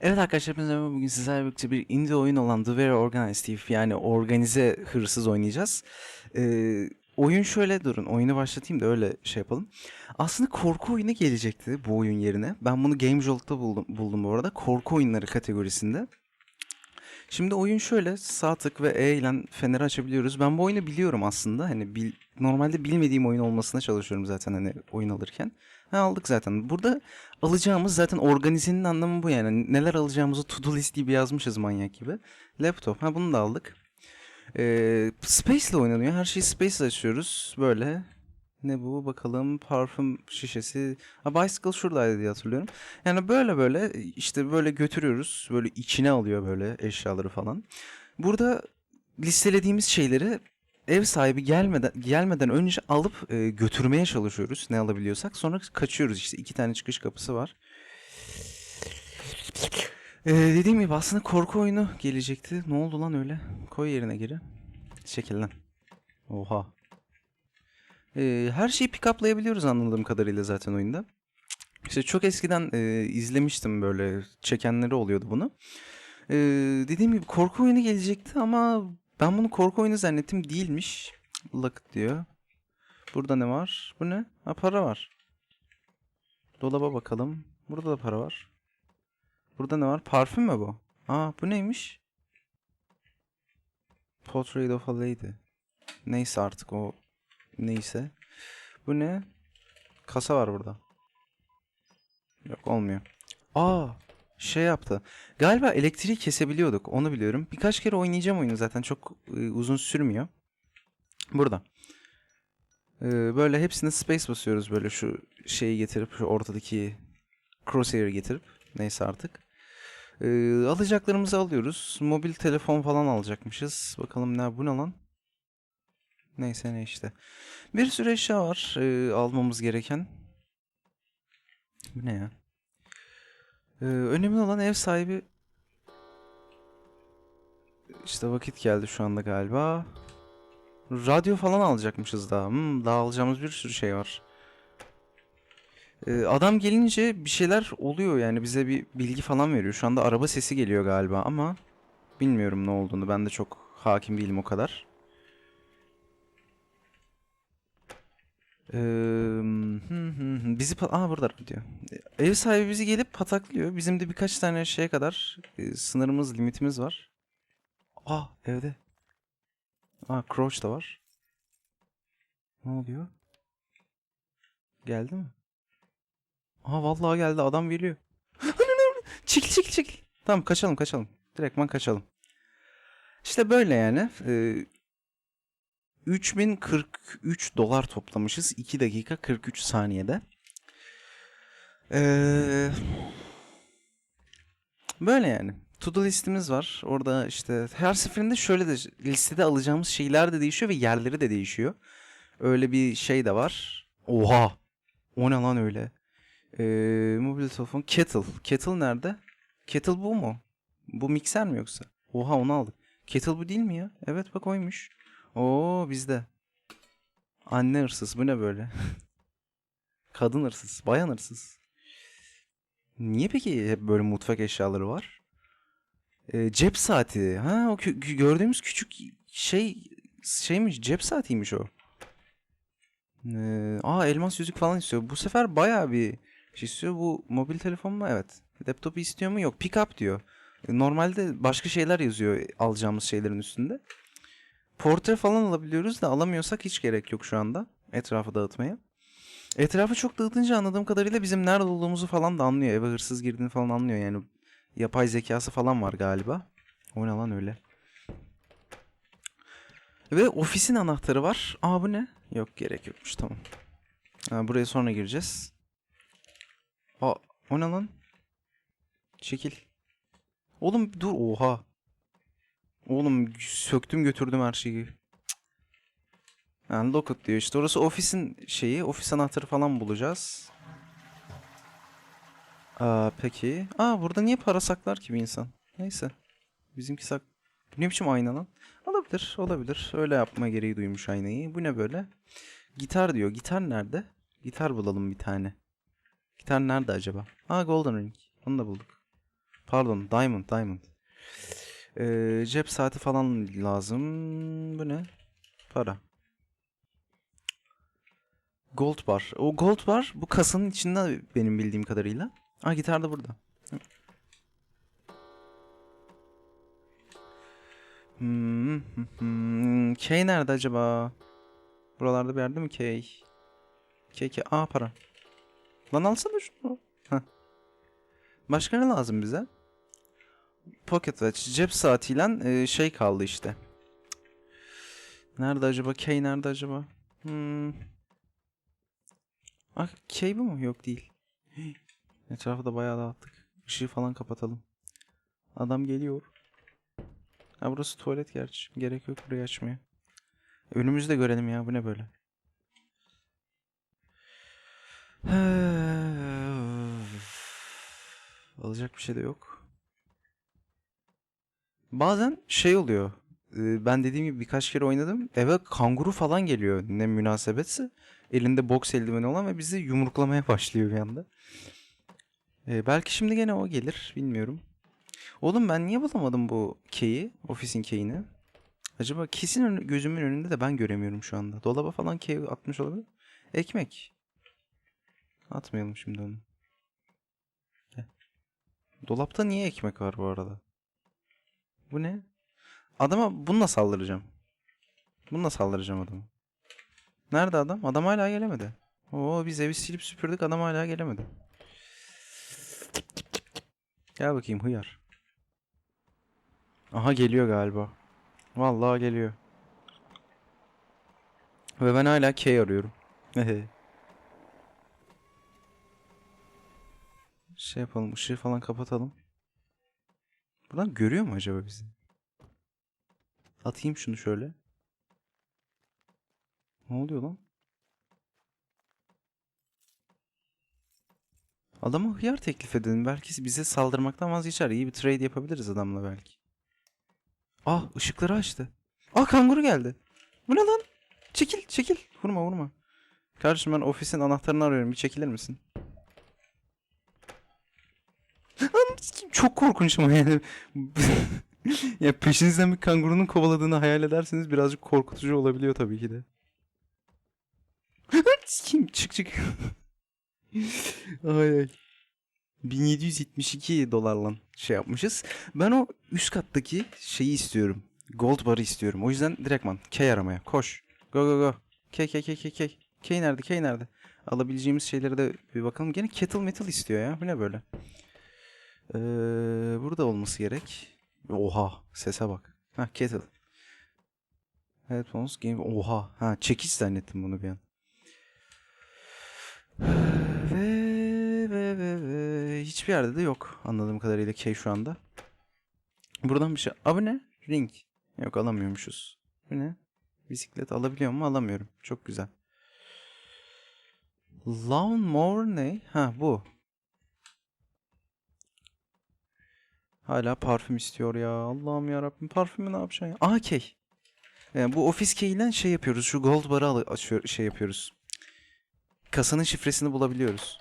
Evet arkadaşlar hepinize. Bugün sizlerle birlikte bir indie oyun olan The Very Organized Thief yani organize hırsız oynayacağız. Ee, oyun şöyle durun. Oyunu başlatayım da öyle şey yapalım. Aslında korku oyunu gelecekti bu oyun yerine. Ben bunu Game buldum, buldum bu arada. Korku oyunları kategorisinde. Şimdi oyun şöyle sağ tık ve E ile feneri açabiliyoruz. Ben bu oyunu biliyorum aslında. Hani bil- normalde bilmediğim oyun olmasına çalışıyorum zaten hani oyun alırken. Ha, aldık zaten. Burada alacağımız zaten organizenin anlamı bu yani. Neler alacağımızı to-do list gibi yazmışız manyak gibi. Laptop. Ha bunu da aldık. Ee, Space ile oynanıyor. Her şeyi Space açıyoruz. Böyle. Ne bu bakalım parfüm şişesi. Ha bicycle şuradaydı diye hatırlıyorum. Yani böyle böyle işte böyle götürüyoruz. Böyle içine alıyor böyle eşyaları falan. Burada listelediğimiz şeyleri ev sahibi gelmeden gelmeden önce alıp e, götürmeye çalışıyoruz ne alabiliyorsak. Sonra kaçıyoruz işte. iki tane çıkış kapısı var. Ee, dediğim gibi aslında korku oyunu gelecekti. Ne oldu lan öyle? Koy yerine geri. Çekil lan. Oha. Ee, her şeyi pick-up'layabiliyoruz anladığım kadarıyla zaten oyunda. İşte çok eskiden e, izlemiştim böyle çekenleri oluyordu bunu. Ee, dediğim gibi korku oyunu gelecekti ama ben bunu korku oyunu zannettim değilmiş. Look diyor. Burada ne var? Bu ne? Ha para var. Dolaba bakalım. Burada da para var. Burada ne var? Parfüm mü bu? Aa bu neymiş? Portrait of a Lady. Neyse artık o neyse. Bu ne? Kasa var burada. Yok olmuyor. Aa şey yaptı. Galiba elektriği kesebiliyorduk. Onu biliyorum. Birkaç kere oynayacağım oyunu zaten. Çok e, uzun sürmüyor. Burada. E, böyle hepsine space basıyoruz böyle şu şeyi getirip şu ortadaki crosshair'ı getirip neyse artık. E, alacaklarımızı alıyoruz. Mobil telefon falan alacakmışız. Bakalım ne bu ne lan? Neyse ne işte. Bir sürü eşya var e, almamız gereken. Bu ne ya? Ee, önemli olan ev sahibi işte vakit geldi şu anda galiba. Radyo falan alacakmışız daha. Hmm, daha alacağımız bir sürü şey var. Ee, adam gelince bir şeyler oluyor yani bize bir bilgi falan veriyor. Şu anda araba sesi geliyor galiba ama bilmiyorum ne olduğunu. Ben de çok hakim değilim o kadar. Ee, bizi pa- Aa burada radyo. Ev sahibi bizi gelip pataklıyor. Bizim de birkaç tane şeye kadar sınırımız, limitimiz var. Aa evde. Aa Crouch da var. Ne oluyor? Geldi mi? Aa vallahi geldi adam geliyor. çekil çekil çekil. Tamam kaçalım kaçalım. Direktman kaçalım. İşte böyle yani. Ee, 3043 dolar toplamışız. 2 dakika 43 saniyede. Ee, böyle yani. To-do listimiz var. Orada işte her seferinde şöyle de listede alacağımız şeyler de değişiyor ve yerleri de değişiyor. Öyle bir şey de var. Oha! O ne lan öyle? Ee, mobil telefon. Kettle. Kettle nerede? Kettle bu mu? Bu mikser mi yoksa? Oha onu aldık. Kettle bu değil mi ya? Evet bak oymuş. Oo bizde. Anne hırsız. Bu ne böyle? Kadın hırsız. Bayan hırsız. Niye peki hep böyle mutfak eşyaları var? Ee, cep saati. Ha o kü- gördüğümüz küçük şey şeymiş cep saatiymiş o. Ee, aa elmas yüzük falan istiyor. Bu sefer bayağı bir şey istiyor. Bu mobil telefon mu? Evet. Laptopu istiyor mu? Yok. Pick up diyor. Ee, Normalde başka şeyler yazıyor alacağımız şeylerin üstünde. Portre falan alabiliyoruz da alamıyorsak hiç gerek yok şu anda etrafı dağıtmaya. Etrafı çok dağıtınca anladığım kadarıyla bizim nerede olduğumuzu falan da anlıyor. Eve hırsız girdiğini falan anlıyor yani. Yapay zekası falan var galiba. O ne lan öyle. Ve ofisin anahtarı var. Aa bu ne? Yok gerek yokmuş tamam. Ha, buraya sonra gireceğiz. Aa o ne lan? Çekil. Oğlum dur oha. Oğlum söktüm götürdüm her şeyi. Yani locket diyor işte. Orası ofisin şeyi. Ofis anahtarı falan bulacağız. Aa, peki. Aa burada niye para saklar ki bir insan? Neyse. Bizimki sak... Bu ne biçim ayna lan? Olabilir, olabilir. Öyle yapma gereği duymuş aynayı. Bu ne böyle? Gitar diyor. Gitar nerede? Gitar bulalım bir tane. Gitar nerede acaba? Aa Golden Ring. Onu da bulduk. Pardon. Diamond. Diamond. Ee, cep saati falan lazım. Bu ne? Para. Gold bar. O gold bar bu kasanın içinde benim bildiğim kadarıyla. Aa gitar da burada. Hmm, hmm, hmm. Kay nerede acaba? Buralarda bir yerde mi Kay? Kay Kay. Aa para. Lan alsana şunu. Heh. Başka ne lazım bize? Pocket watch, cep saatiyle e, şey kaldı işte. Nerede acaba? Kay nerede acaba? Hmm. Ah, Kay bu mu? Yok değil. Etrafı da bayağı dağıttık. Işığı falan kapatalım. Adam geliyor. Ha burası tuvalet gerçi. Gerek yok burayı açmaya. Önümüzü de görelim ya. Bu ne böyle? Alacak bir şey de yok. Bazen şey oluyor. Ben dediğim gibi birkaç kere oynadım. Eve kanguru falan geliyor. Ne münasebetse. Elinde boks eldiveni olan ve bizi yumruklamaya başlıyor bir anda. E, belki şimdi gene o gelir. Bilmiyorum. Oğlum ben niye bulamadım bu key'i? Ofisin key'ini. Acaba kesin önü- gözümün önünde de ben göremiyorum şu anda. Dolaba falan key atmış olabilir. Ekmek. Atmayalım şimdi onu. Heh. Dolapta niye ekmek var bu arada? Bu ne? Adama bununla saldıracağım. Bununla saldıracağım adamı. Nerede adam? Adam hala gelemedi. Oo biz evi silip süpürdük adam hala gelemedi. Gel bakayım hıyar. Aha geliyor galiba. Vallahi geliyor. Ve ben hala K arıyorum. Şey yapalım, ışığı falan kapatalım. Buradan görüyor mu acaba bizi? Atayım şunu şöyle. Ne oluyor lan? Adama hıyar teklif edelim. Belki bize saldırmaktan vazgeçer. İyi bir trade yapabiliriz adamla belki. Ah ışıkları açtı. Ah kanguru geldi. Bu ne lan? Çekil çekil. Vurma vurma. Kardeşim ben ofisin anahtarını arıyorum. Bir çekilir misin? Lan sikeyim, Çok korkunç ama yani. ya peşinizden bir kangurunun kovaladığını hayal ederseniz birazcık korkutucu olabiliyor tabii ki de. Sikeyim, çık çık. ay ay. 1772 dolarla şey yapmışız. Ben o üst kattaki şeyi istiyorum. Gold barı istiyorum. O yüzden direktman K aramaya. Koş. Go go go. K K K K K. K nerede? K nerede? Alabileceğimiz şeylere de bir bakalım. Gene kettle metal istiyor ya. Bu ne böyle? Ee, burada olması gerek. Oha. Sese bak. Ha kettle. Headphones game. Oha. Ha çekiç zannettim bunu bir an. Ve ve ve ve hiçbir yerde de yok anladığım kadarıyla K şu anda. Buradan bir şey. Abi ne? Ring. Yok alamıyormuşuz. Bu ne? Bisiklet alabiliyor mu? Alamıyorum. Çok güzel. Lawnmower ne? Ha bu. Hala parfüm istiyor ya. Allah'ım ya Rabbim parfümü ne yapacaksın ya? Aa key. Yani bu ofis key ile şey yapıyoruz. Şu gold barı açıyor, şey yapıyoruz. Kasanın şifresini bulabiliyoruz.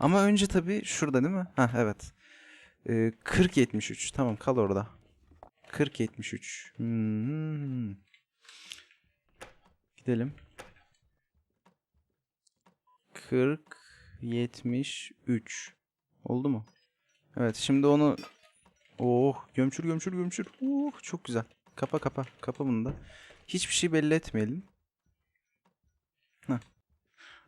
Ama önce tabii şurada değil mi? Ha evet. Ee, 4073. Tamam kal orada. 4073. Hmm. Gidelim. 4073. Oldu mu? Evet şimdi onu Oh gömçür gömçür gömçür. Oh çok güzel. Kapa kapa. Kapa bunu da. Hiçbir şey belli etmeyelim. Heh.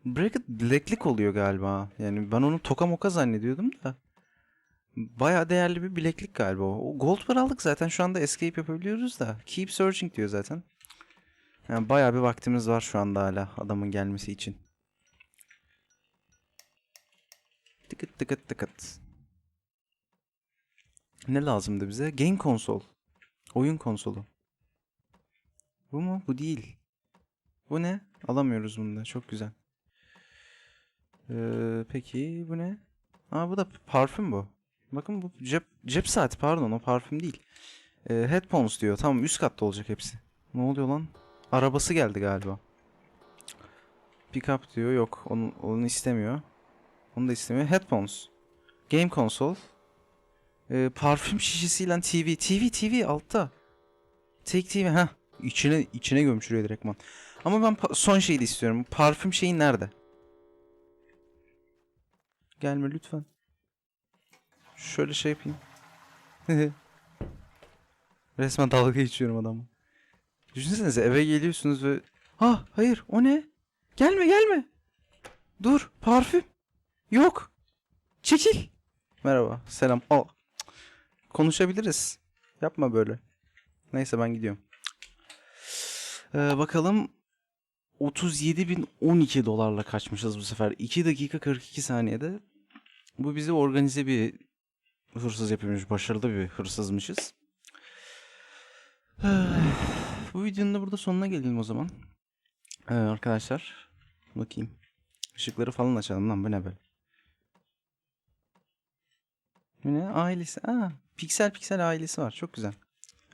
Bracket bileklik oluyor galiba. Yani ben onu toka moka zannediyordum da. Baya değerli bir bileklik galiba o. O Gold bar aldık zaten şu anda escape yapabiliyoruz da. Keep searching diyor zaten. Yani baya bir vaktimiz var şu anda hala adamın gelmesi için. Tıkıt tıkıt tıkıt. Ne lazımdı bize? Game konsol. Oyun konsolu. Bu mu? Bu değil. Bu ne? Alamıyoruz bunu da. Çok güzel. Ee, peki bu ne? Aa bu da parfüm bu. Bakın bu cep cep saati pardon o parfüm değil. Ee, headphones diyor. Tamam üst katta olacak hepsi. Ne oluyor lan? Arabası geldi galiba. Pickup diyor. Yok onu, onu istemiyor. Onu da istemiyor. Headphones. Game console. Ee, parfüm şişesiyle TV. TV TV altta. Take TV ha. İçine içine gömçürüyor direktman. Ama ben son şeyi de istiyorum. Parfüm şeyi nerede? Gelme lütfen. Şöyle şey yapayım. Resmen dalga geçiyorum adamı. Düşünsenize eve geliyorsunuz ve... Ha hayır o ne? Gelme gelme. Dur parfüm. Yok. Çekil. Merhaba selam. Al. Konuşabiliriz. Yapma böyle. Neyse ben gidiyorum. Ee, bakalım 37.012 dolarla kaçmışız bu sefer. 2 dakika 42 saniyede. Bu bizi organize bir hırsız yapıyormuş. Başarılı bir hırsızmışız. Bu videonun da burada sonuna gelelim o zaman. Ee, arkadaşlar. Bakayım. Işıkları falan açalım lan bu ne böyle. Bu ne? Ailesi. Aa, piksel piksel ailesi var. Çok güzel.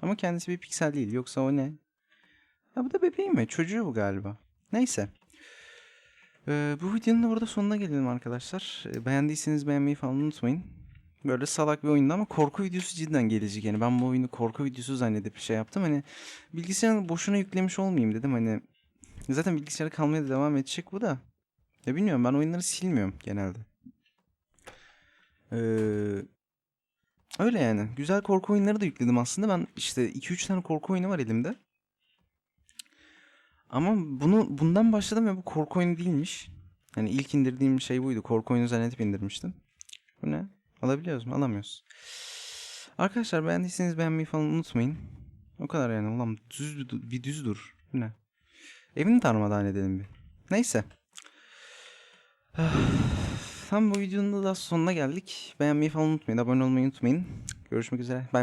Ama kendisi bir piksel değil. Yoksa o ne? Ha bu da bebeğim mi? Çocuğu bu galiba. Neyse. Ee, bu videonun da burada sonuna gelelim arkadaşlar. Ee, beğendiyseniz beğenmeyi falan unutmayın. Böyle salak bir oyundu ama korku videosu cidden gelecek yani. Ben bu oyunu korku videosu zannedip şey yaptım. Hani bilgisayarı boşuna yüklemiş olmayayım dedim. Hani zaten bilgisayara kalmaya da devam edecek bu da. Ya bilmiyorum ben oyunları silmiyorum genelde. Ee, öyle yani. Güzel korku oyunları da yükledim aslında. Ben işte 2-3 tane korku oyunu var elimde. Ama bunu bundan başladım ve bu korku oyunu değilmiş. Hani ilk indirdiğim şey buydu. Korku oyunu zannedip indirmiştim. Bu ne? Alabiliyoruz mu? Alamıyoruz. Arkadaşlar beğendiyseniz beğenmeyi falan unutmayın. O kadar yani. Ulan düz bir, düz dur. Bu ne? Evini darmadağın edelim bir. Neyse. Tam bu videonun da sonuna geldik. Beğenmeyi falan unutmayın. Abone olmayı unutmayın. Görüşmek üzere. Bye.